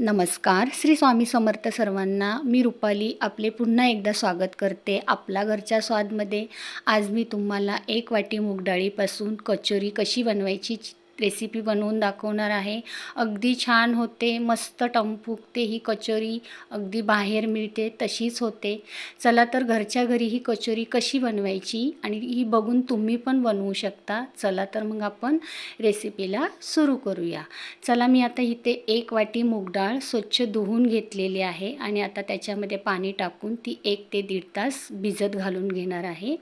नमस्कार. श्री स्वामी समर्थ सर्वांना मी रुपाली आपले पुन्हा एकदा स्वागत करते आपला घरच्या स्वादमध्ये. आज मी तुम्हाला एक वाटी मूगडाळीपासून कचोरी कशी बनवायची रेसिपी बनवून दाखवणार आहे. अगदी छान होते मस्त टम ही कचोरी अगदी बाहेर मिळते तशीच होते. चला तर घरच्या घरी ही कचोरी कशी बनवायची आणि ही बघून तुम्ही पण बनवू शकता. चला तर मग आपण रेसिपीला सुरू करूया. चला मी आता इथे एक वाटी मूग डाळ स्वच्छ धुवून घेतलेली आहे आणि आता त्याच्यामध्ये पाणी टाकून ती एक ते दीड तास भिजत घालून घेणार आहे.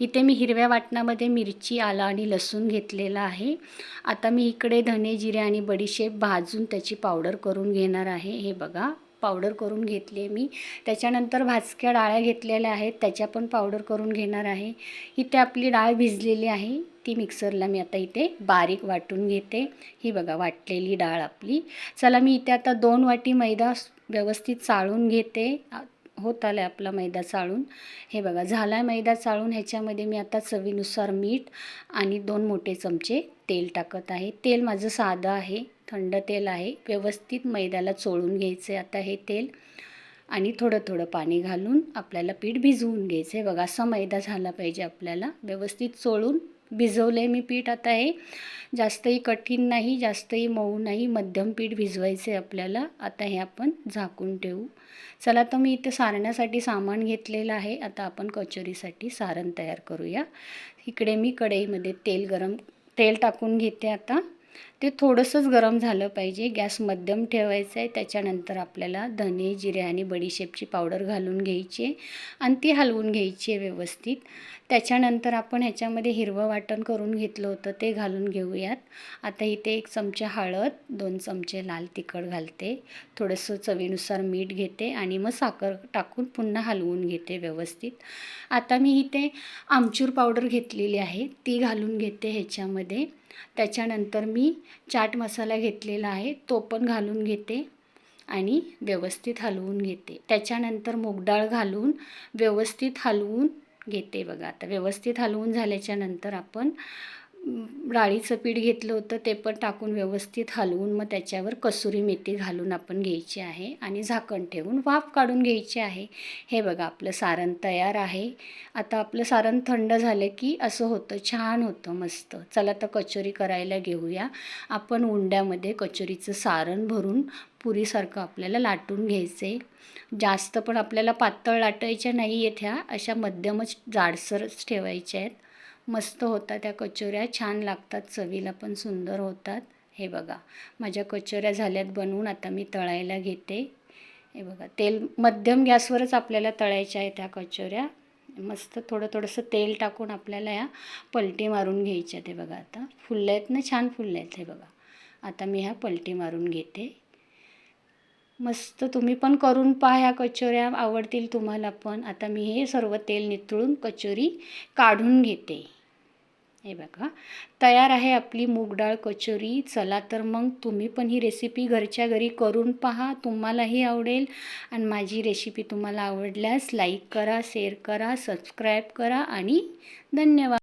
इथे मी हिरव्या वाटणामध्ये मिरची आला आणि लसूण घेतलेला आहे. आता मी इकडे धने जिरे आणि बडीशेप भाजून त्याची पावडर करून घेणार आहे. हे बघा पावडर करून घेतली आहे मी. त्याच्यानंतर भाजक्या डाळ्या घेतलेल्या आहेत. त्याच्या पण पावडर करून घेणार आहे. इथे आपली डाळ भिजलेली आहे. ती मिक्सरला मी आता इथे बारीक वाटून घेते. ही बघा वाटलेली डाळ आपली. चला मी इथे आता दोन वाटी मैदा व्यवस्थित चाळून घेते. होत आलं आहे आपला मैदा चाळून. हे बघा झाला आहे मैदा चाळून. ह्याच्यामध्ये मी आता चवीनुसार मीठ आणि दोन मोठे चमचे तेल टाकत आहे. तेल माझं साधं आहे थंड तेल आहे. व्यवस्थित मैद्याला चोळून घ्यायचं आहे आता हे तेल. आणि थोडं थोडं पाणी घालून आपल्याला पीठ भिजवून घ्यायचं आहे बघा असा मैदा झाला पाहिजे आपल्याला. व्यवस्थित चोळून भिजवलं आहे मी पीठ आता हे. जास्तही कठीण नाही जास्तही मऊ नाही मध्यम पीठ भिजवायचं आहे आपल्याला. आता हे आपण झाकून ठेवू. चला तर मी इथे सारण्यासाठी सामान घेतलेलं आहे. आता आपण कचोरीसाठी सारण तयार करूया. इकडे मी कढईमध्ये तेल गरम तेल टाकून घेते आता. ते थोडंसंच गरम झालं पाहिजे. गॅस मध्यम ठेवायचं आहे. त्याच्यानंतर आपल्याला धने जिरे आणि बडीशेपची पावडर घालून घ्यायची आहे आणि ती हलवून घ्यायची आहे व्यवस्थित. त्याच्यानंतर आपण ह्याच्यामध्ये हिरवं वाटण करून घेतलं होतं ते घालून घेऊयात. आता इथे एक चमचा हळद दोन चमचे लाल तिखट घालते. थोडंसं चवीनुसार मीठ घेते आणि मग साखर टाकून पुन्हा हलवून घेते व्यवस्थित. आता मी इथे आमचूर पावडर घेतलेली आहे. ती घालून घेते ह्याच्यामध्ये. त्याच्यानंतर मी चाट मसाला घेतलेला आहे तो पण घालून घेते आणि व्यवस्थित हलवून घेते. त्याच्यानंतर मूगडाळ घालून व्यवस्थित हलवून घेते बघा. आता व्यवस्थित हलवून झाल्याच्यानंतर आपण डाळीचं पीठ घेतलं होतं ते पण टाकून व्यवस्थित हलवून मग त्याच्यावर कसुरी मेथी घालून आपण घ्यायची आहे आणि झाकण ठेवून वाफ काढून घ्यायची आहे. हे बघा आपलं सारण तयार आहे. आता आपलं सारण थंड झालं की असं होतं छान होतं मस्त. चला तर कचोरी करायला घेऊया. आपण उंड्यामध्ये कचोरीचं सारण भरून पुरीसारखं आपल्याला लाटून घ्यायचं आहे जास्त पण आपल्याला पातळ लाटायच्या नाही आहेत ह्या अशा मध्यमच जाडसरच ठेवायच्या आहेत. मस्त होतात त्या कचोऱ्या छान लागतात चवीला पण सुंदर होतात. हे बघा माझ्या कचोऱ्या झाल्यात बनवून आता मी तळायला घेते. हे बघा तेल मध्यम गॅसवरच आपल्याला तळायच्या आहे त्या कचोऱ्या. मस्त थोडं थोडंसं तेल टाकून आपल्याला या पलटी मारून घ्यायच्या ते बघा आता. फुलल्या आहेत ना छान फुलल्या आहेत हे बघा. आता मी ह्या पलटी मारून घेते. मस्त तुम्ही पण करून पहा ह्या कचोऱ्या आवडतील तुम्हाला पण. आता मी हे सर्व तेल नितळून कचोरी काढून घेते. हे बघा. तयार आहे आपली मूग डाळ कचोरी. चला तर मग तुम्ही पण ही रेसिपी घरच्या घरी करून पहा. तुम्हालाही आवडेल. आणि माझी रेसिपी तुम्हाला आवडल्यास लाईक करा शेअर करा सबस्क्राईब करा आणि धन्यवाद.